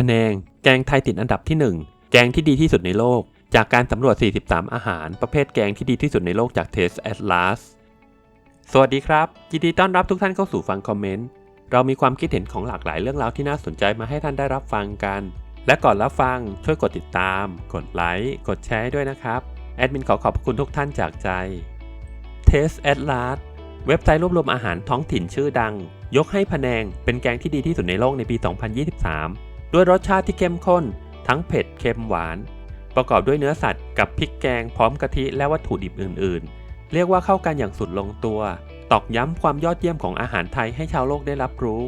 พแนง แกงไทยติดอันดับที่ 1 แกงที่ดีที่สุดในโลก จากการสำรวจ 43 อาหาร ประเภทแกงที่ดีที่สุดในโลกจาก Taste Atlas สวัสดีครับยินดีต้อนรับทุกท่านเข้าสู่ฟังคอมเมนต์ เรามีความคิดเห็นของหลากหลายเรื่องราวที่น่าสนใจมาให้ท่านได้รับฟังกัน และก่อนรับฟังช่วยกดติดตาม กดไลค์ กดแชร์ด้วยนะครับ แอดมินขอขอบคุณทุกท่านจากใจ Taste Atlas เว็บไซต์รวบรวมอาหารท้องถิ่นชื่อดัง ยกให้พะแนงเป็นแกงที่ดีที่สุดในโลกในปี 2023 ด้วยรสชาติที่เข้มข้น ทั้งเผ็ดเค็มหวาน ประกอบด้วยเนื้อสัตว์กับพริกแกงพร้อมกะทิและวัตถุดิบอื่น ๆ เรียกว่าเข้ากันอย่างสุดลงตัว ตอกย้ำความยอดเยี่ยมของอาหารไทยให้ชาวโลกได้รับรู้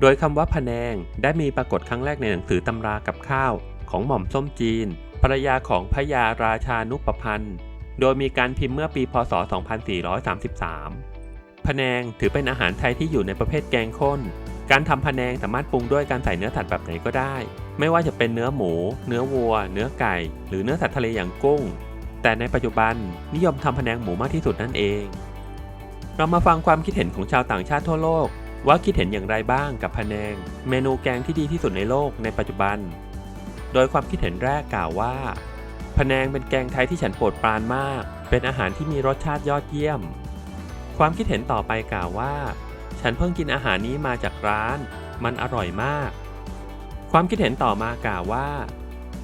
โดยคำว่าพะแนงได้มีปรากฏครั้งแรกในหนังสือตำรากับข้าว ของหม่อมส้มจีนภรรยาของพระยาราชานุปพันธ์ โดยมีการพิมพ์เมื่อปี พศ 2433พะแนงถือเป็นอาหารไทยที่อยู่ในประเภทแกงข้น การทำพะแนงสามารถปรุงด้วยการใส่เนื้อสัตว์แบบไหนก็ได้ ไม่ว่าจะเป็นเนื้อหมู เนื้อวัว เนื้อไก่ หรือเนื้อสัตว์ทะเลอย่างกุ้ง แต่ในปัจจุบันนิยมทำพะแนงหมูมากที่สุดนั่นเอง เรามาฟังความคิดเห็นของชาวต่างชาติทั่วโลก ว่าคิดเห็นอย่างไรบ้างกับพะแนง เมนูแกงที่ดีที่สุดในโลกในปัจจุบัน โดยความคิดเห็นแรกกล่าวว่าพะแนงเป็นแกงไทยที่ฉันโปรดปรานมาก เป็นอาหารที่มีรสชาติยอดเยี่ยม ความคิดเห็นต่อไปกล่าวว่า ฉันเพิ่งกินอาหารนี้มาจากร้าน มันอร่อยมาก ความคิดเห็นต่อมากล่าวว่า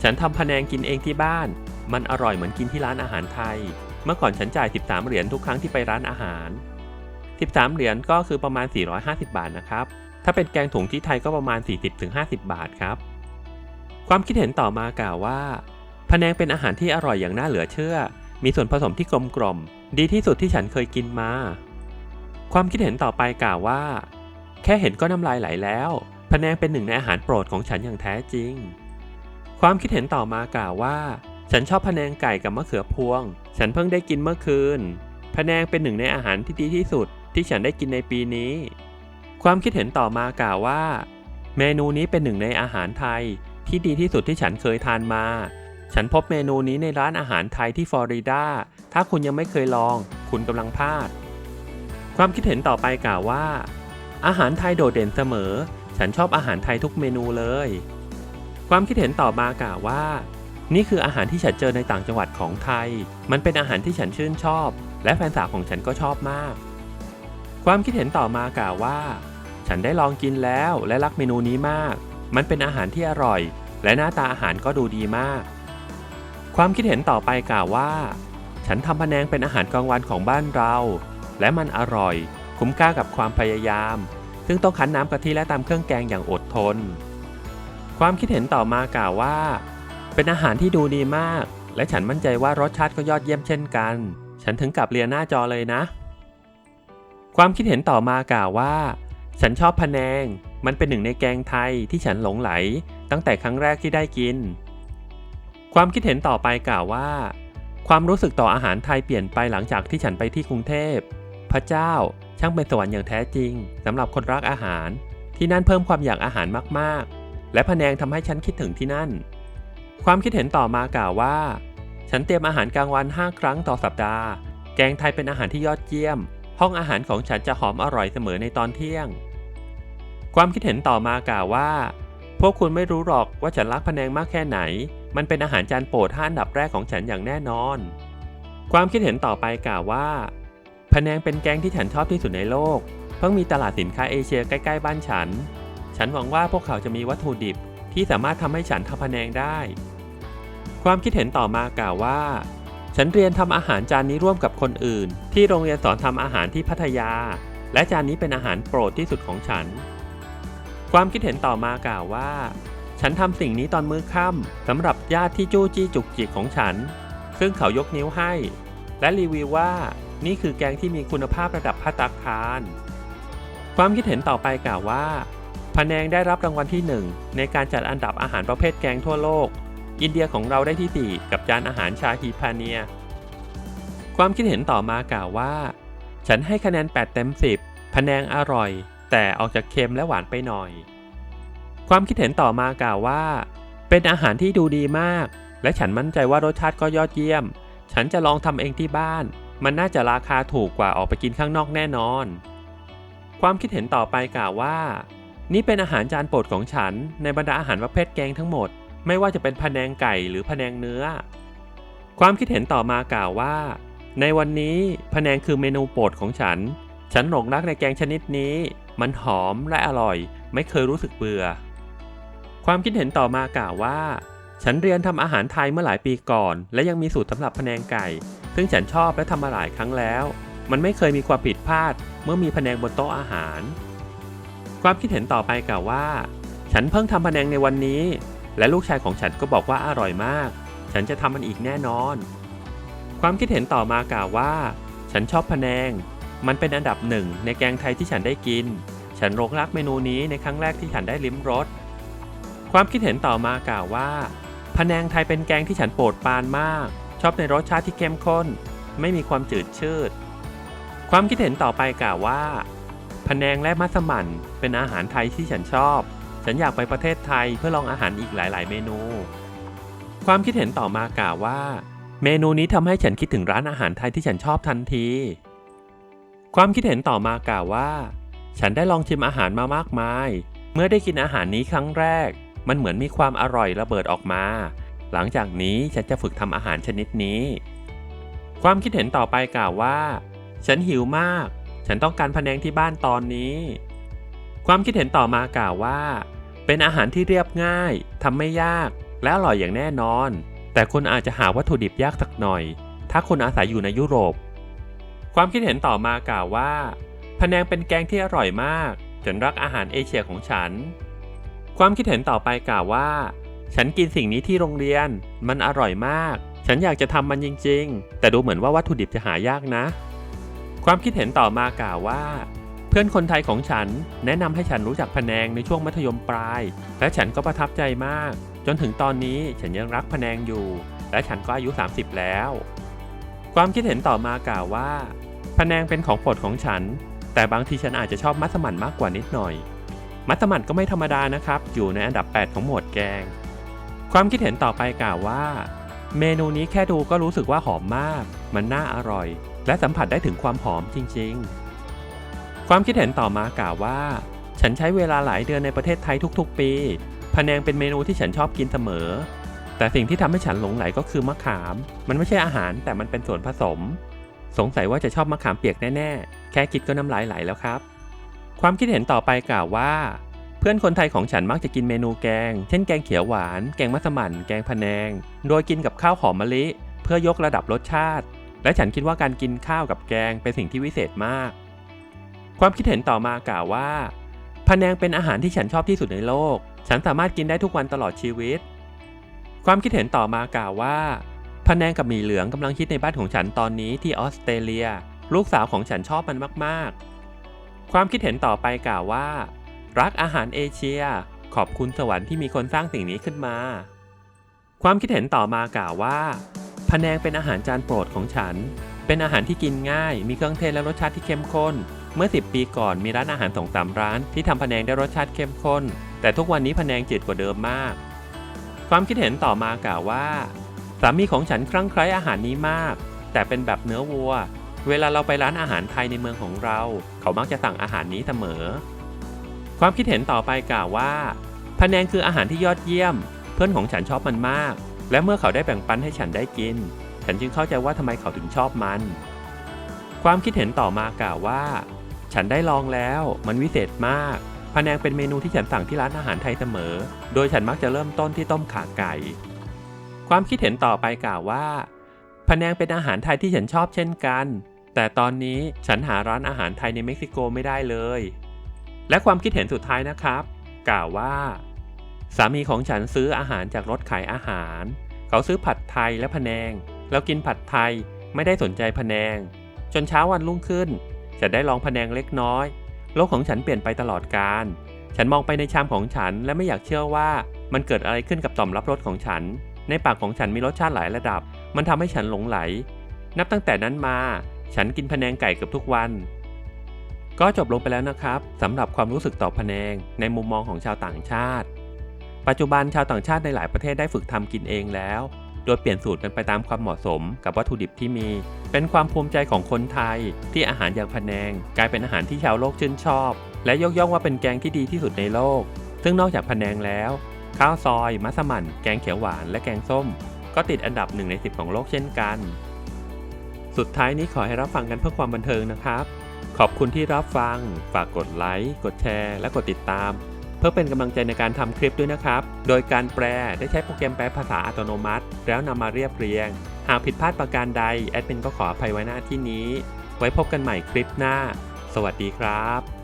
ฉันทำพะแนงกินเองที่บ้าน มันอร่อยเหมือนกินที่ร้านอาหารไทย เมื่อก่อนฉันจ่าย 13 เหรียญทุกครั้งที่ไปร้านอาหาร 13 เหรียญก็คือประมาณ 450 บาทนะครับ ถ้าเป็นแกงถุงที่ไทยก็ประมาณ 40-50 บาทครับ ความคิดเห็นต่อมากล่าวว่าพะแนงเป็นอาหารที่อร่อยอย่างน่าเหลือเชื่อ มีส่วนผสมที่กลมกล่อม ดีที่สุดที่ฉันเคยกินมา ความคิดเห็นต่อไปกล่าวว่า แค่เห็นก็น้ำลายไหลแล้วพะแนงเป็นหนึ่งในอาหารโปรดของฉันอย่างแท้จริง ความคิดเห็นต่อมากล่าวว่า ฉันชอบพะแนงไก่กับมะเขือพวง ฉันเพิ่งได้กินเมื่อคืนพะแนงเป็นหนึ่งในอาหารที่ดีที่สุด ที่ฉันได้กินในปีนี้ ความคิดเห็นต่อมากล่าวว่า เมนูนี้เป็นหนึ่งในอาหารไทย ที่ดีที่สุดที่ฉันเคยทานมา ฉันพบเมนูนี้ในร้านอาหารไทยที่ฟลอริดา ถ้าคุณยังไม่เคยลอง คุณกำลังพลาด ความคิดเห็นต่อไปกล่าวว่า อาหารไทยโดดเด่นเสมอ ฉันชอบอาหารไทยทุกเมนูเลย ความคิดเห็นต่อมากล่าวว่า นี่คืออาหารที่ฉันเจอในต่างจังหวัดของไทย มันเป็นอาหารที่ฉันชื่นชอบ และแฟนสาวของฉันก็ชอบมาก ความคิดเห็นต่อมากล่าวว่า ฉันได้ลองกินแล้วและรักเมนูนี้มาก มันเป็นอาหารที่อร่อย และหน้าตาอาหารก็ดูดีมาก ความคิดเห็นต่อไปกล่าวว่า ฉันทำพะแนงเป็นอาหารกลางวันของบ้านเรา และมันอร่อย คุ้มค่ากับความพยายาม ซึ่งต้องคั้นน้ำกะทิและตามเครื่องแกงอย่างอดทน ความคิดเห็นต่อมากล่าวว่า เป็นอาหารที่ดูดีมาก และฉันมั่นใจว่ารสชาติก็ยอดเยี่ยมเช่นกัน ฉันถึงกับเรียนหน้าจอเลยนะ ความคิดเห็นต่อมากล่าวว่า ฉันชอบพะแนง มันเป็นหนึ่งในแกงไทยที่ฉันหลงไหล ตั้งแต่ครั้งแรกที่ได้กิน ความคิดเห็นต่อไปกล่าวว่าความรู้สึกต่ออาหารไทยเปลี่ยนไปหลังจากที่ฉันไปที่กรุงเทพ พระเจ้า ช่างเป็นสวรรค์อย่างแท้จริงสำหรับคนรักอาหาร ที่นั่นเพิ่มความอยากอาหารมากๆ และพะแนงทำให้ฉันคิดถึงที่นั่น ความคิดเห็นต่อมากล่าวว่า ฉันเตรียมอาหารกลางวัน 5 ครั้งต่อสัปดาห์ แกงไทยเป็นอาหารที่ยอดเยี่ยม ห้องอาหารของฉันจะหอมอร่อยเสมอในตอนเที่ยง ความคิดเห็นต่อมากล่าวว่า พวกคุณไม่รู้หรอกว่าฉันรักพะแนงมากแค่ไหน มันเป็นอาหารจานโปรดห้าอันดับแรกของฉันอย่างแน่นอน ความคิดเห็นต่อไปกล่าวว่า พะแนงเป็นแกงที่ฉันชอบที่สุดในโลก เพิ่งมีตลาดสินค้าเอเชียใกล้ๆบ้านฉัน ฉันหวังว่าพวกเขาจะมีวัตถุดิบที่สามารถทำให้ฉันทำพะแนงได้ ความคิดเห็นต่อมากล่าวว่า ฉันเรียนทำอาหารจานนี้ร่วมกับคนอื่น ที่โรงเรียนสอนทำอาหารที่พัทยา และจานนี้เป็นอาหารโปรดที่สุดของฉัน ความคิดเห็นต่อมากล่าวว่า ฉันทำสิ่งนี้ตอนมื้อค่ำสำหรับญาติที่จู้จี้จุกจิกของฉัน ซึ่งเขายกนิ้วให้ และรีวิวว่า นี่คือแกงที่มีคุณภาพระดับภัตตาคาร ความคิดเห็นต่อไปกล่าวว่าพะแนงได้รับรางวัลที่ 1 ในการจัดอันดับอาหารประเภทแกงทั่วโลก อินเดียของเราได้ที่ 4 กับจานอาหารชาฮีพาเนีย ความคิดเห็นต่อมากล่าวว่า ฉันให้คะแนน 8 เต็ม 10พะแนงอร่อย แต่ออกจากเค็มและหวานไปหน่อย ความคิดเห็นต่อมากล่าวว่า เป็นอาหารที่ดูดีมาก และฉันมั่นใจว่ารสชาติก็ยอดเยี่ยม ฉันจะลองทำเองที่บ้าน มันน่าจะราคาถูกกว่าออกไปกินข้างนอกแน่นอน ความคิดเห็นต่อไปกล่าวว่า นี่เป็นอาหารจานโปรดของฉัน ในบรรดาอาหารประเภทแกงทั้งหมด ไม่ว่าจะเป็นพะแนงไก่หรือพะแนงเนื้อ ความคิดเห็นต่อมากล่าวว่า ในวันนี้พะแนงคือเมนูโปรดของฉัน ฉันหลงรักในแกงชนิดนี้ มันหอมและอร่อย ไม่เคยรู้สึกเบื่อ ความคิดเห็นต่อมากล่าวว่า ฉันเรียนทำอาหารไทยเมื่อหลายปีก่อน และยังมีสูตรสำหรับพะแนงไก่ ซึ่งฉันชอบและทำมาหลายครั้งแล้ว มันไม่เคยมีความผิดพลาด เมื่อมีพะแนงบนโต๊ะอาหาร ความคิดเห็นต่อไปกล่าวว่า ฉันเพิ่งทำพะแนงในวันนี้ และลูกชายของฉันก็บอกว่าอร่อยมาก ฉันจะทำมันอีกแน่นอน ความคิดเห็นต่อมากล่าวว่า ฉันชอบพะแนง มันเป็นอันดับหนึ่งในแกงไทยที่ฉันได้กิน ฉันหลงรักเมนูนี้ในครั้งแรกที่ฉันได้ลิ้มรส ความคิดเห็นต่อมากล่าวว่าพะแนงไทยเป็นแกงที่ฉันโปรดปรานมาก ชอบในรสชาติที่เข้มข้น ไม่มีความจืดชืด ความคิดเห็นต่อไปกล่าวว่าพะแนงและมัสมั่นเป็นอาหารไทยที่ฉันชอบ ฉันอยากไปประเทศไทยเพื่อลองอาหารอีกหลาย ๆ เมนู ความคิดเห็นต่อมากล่าวว่า เมนูนี้ทำให้ฉันคิดถึงร้านอาหารไทยที่ฉันชอบทันที ความคิดเห็นต่อมากล่าวว่า ฉันได้ลองชิมอาหารมามากมาย เมื่อได้กินอาหารนี้ครั้งแรก มันเหมือนมีความอร่อยระเบิดออกมา หลังจากนี้ฉันจะฝึกทำอาหารชนิดนี้ ความคิดเห็นต่อไปกล่าวว่า ฉันหิวมาก ฉันต้องการพะแนงที่บ้านตอนนี้ ความคิดเห็นต่อมากล่าวว่า เป็นอาหารที่เรียบง่ายทำไม่ยาก และอร่อยอย่างแน่นอน แต่คุณอาจจะหาวัตถุดิบยากสักหน่อย ถ้าคุณอาศัยอยู่ในยุโรป ความคิดเห็นต่อมากล่าวว่าพะแนงเป็นแกงที่อร่อยมาก ฉันรักอาหารเอเชียของฉัน ความคิดเห็นต่อไปกล่าวว่า ฉันกินสิ่งนี้ที่โรงเรียน มันอร่อยมาก ฉันอยากจะทำมันจริง ๆ แต่ดูเหมือนว่าวัตถุดิบจะหายากนะ ความคิดเห็นต่อมากล่าวว่า เพื่อนคนไทยของฉันแนะนำให้ฉันรู้จักพะแนงในช่วงมัธยมปลาย และฉันก็ประทับใจมาก จนถึงตอนนี้ฉันยังรักพะแนงอยู่ และฉันก็อายุ 30 แล้ว ความคิดเห็นต่อมากล่าวว่าพะแนงเป็นของโปรดของฉัน แต่บางทีฉันอาจจะชอบมัสมั่นมากกว่านิดหน่อย มัสมั่นก็ไม่ธรรมดานะครับ อยู่ในอันดับ 8 ของหมวดแกง ความคิดเห็นต่อไปกล่าวว่า เมนูนี้แค่ดูก็รู้สึกว่าหอมมาก มันน่าอร่อย และสัมผัสได้ถึงความหอมจริง ๆ ความคิดเห็นต่อมากล่าวว่า ฉันใช้เวลาหลายเดือนในประเทศไทยทุก ๆ ปีพะแนงเป็นเมนูที่ฉันชอบกินเสมอ แต่สิ่งที่ทำให้ฉันหลงไหลก็คือมะขาม มันไม่ใช่อาหารแต่มันเป็นส่วนผสม สงสัยว่าจะชอบมะขามเปียกแน่ๆ แค่คิดก็น้ำลายไหลแล้วครับ ความคิดเห็นต่อไปกล่าวว่า เพื่อนคนไทยของฉันมักจะกินเมนูแกง เช่นแกงเขียวหวาน แกงมัสมั่น แกงพะแนง โดยกินกับข้าวหอมมะลิ เพื่อยกระดับรสชาติ และฉันคิดว่าการกินข้าวกับแกงเป็นสิ่งที่วิเศษมาก ความคิดเห็นต่อมากล่าวว่าพะแนงเป็นอาหารที่ฉันชอบที่สุดในโลก ฉันสามารถกินได้ทุกวันตลอดชีวิต ความคิดเห็นต่อมากล่าวว่าพะแนงกับหมี่เหลืองกำลังฮิตในบ้านของฉันตอนนี้ที่ออสเตรเลีย ลูกสาวของฉันชอบมันมาก ๆ ความคิดเห็นต่อไปกล่าวว่า รักอาหารเอเชีย ขอบคุณสวรรค์ที่มีคนสร้างสิ่งนี้ขึ้นมา ความคิดเห็นต่อมากล่าวว่าพะแนงเป็นอาหารจานโปรดของฉัน เป็นอาหารที่กินง่าย มีเครื่องเทศและรสชาติที่เข้มข้น เมื่อ 10 ปีก่อนมีร้านอาหารสองสามร้านที่ทำพะแนงได้รสชาติเข้มข้น แต่ทุกวันนี้พะแนงจืดกว่าเดิมมาก ความคิดเห็นต่อมากล่าวว่า สามีของฉันคลั่งไคล้อาหารนี้มาก แต่เป็นแบบเนื้อวัว เวลาเราไปร้านอาหารไทยในเมืองของเรา เขามักจะสั่งอาหารนี้เสมอ ความคิดเห็นต่อไปกล่าวว่าพะแนงคืออาหารที่ยอดเยี่ยม เพื่อนของฉันชอบมันมาก และเมื่อเขาได้แบ่งปันให้ฉันได้กิน ฉันจึงเข้าใจว่าทำไมเขาถึงชอบมัน ความคิดเห็นต่อมากล่าวว่า ฉันได้ลองแล้ว มันวิเศษมากพะแนงเป็นเมนูที่ฉันสั่งที่ร้านอาหารไทยเสมอ โดยฉันมักจะเริ่มต้นที่ต้มข่าไก่ ความคิดเห็นต่อไปกล่าวว่าพะแนงเป็นอาหารไทยที่ฉันชอบเช่นกัน แต่ตอนนี้ฉันหาร้านอาหารไทยในเม็กซิโกไม่ได้เลย และความคิดเห็นสุดท้ายนะครับ กล่าวว่า สามีของฉันซื้ออาหารจากรถขายอาหาร เขาซื้อผัดไทยและพะแนงแล้วกินผัดไทยไม่ได้สนใจพะแนงจนเช้าวันรุ่งขึ้น ฉันได้ลองพะแนงเล็กน้อย โลกของฉันเปลี่ยนไปตลอดกาลฉันมองไปในชามของฉันและไม่อยากเชื่อว่ามันเกิดอะไรขึ้นกับต่อมรับรสของฉัน ในปากของฉันมีรสชาติหลายระดับ มันทำให้ฉันหลงไหล นับตั้งแต่นั้นมา ฉันกินพะแนงไก่เกือบทุกวัน ก็จบลงไปแล้วนะครับสำหรับความรู้สึกต่อพแนงในมุมมองของชาวต่างชาติ ปัจจุบันชาวต่างชาติในหลายประเทศได้ฝึกทำกินเองแล้ว โดยเปลี่ยนสูตรกันไปตามความเหมาะสมกับวัตถุดิบที่มี เป็นความภูมิใจของคนไทย ที่อาหารอย่างพแนง กลายเป็นอาหารที่ชาวโลกชื่นชอบ และยกย่องว่าเป็นแกงที่ดีที่สุดในโลก ซึ่งนอกจากพแนงแล้ว ข้าวซอย มัสมั่น แกงเขียวหวาน และแกงส้ม ก็ติดอันดับหนึ่งใน10 ของโลกเช่นกัน สุดท้ายนี้ขอให้รับฟังกันเพื่อความบันเทิงนะครับ ขอบคุณที่รับฟัง ฝากกดไลค์ กดแชร์ และกดติดตาม เพื่อเป็นกำลังใจในการทำคลิปด้วยนะครับ โดยการแปลได้ใช้โปรแกรมแปลภาษาอัตโนมัติ แล้วนำมาเรียบเรียง หากผิดพลาดประการใด แอดมินก็ขออภัยไว้หน้าที่นี้ ไว้พบกันใหม่คลิปหน้า สวัสดีครับ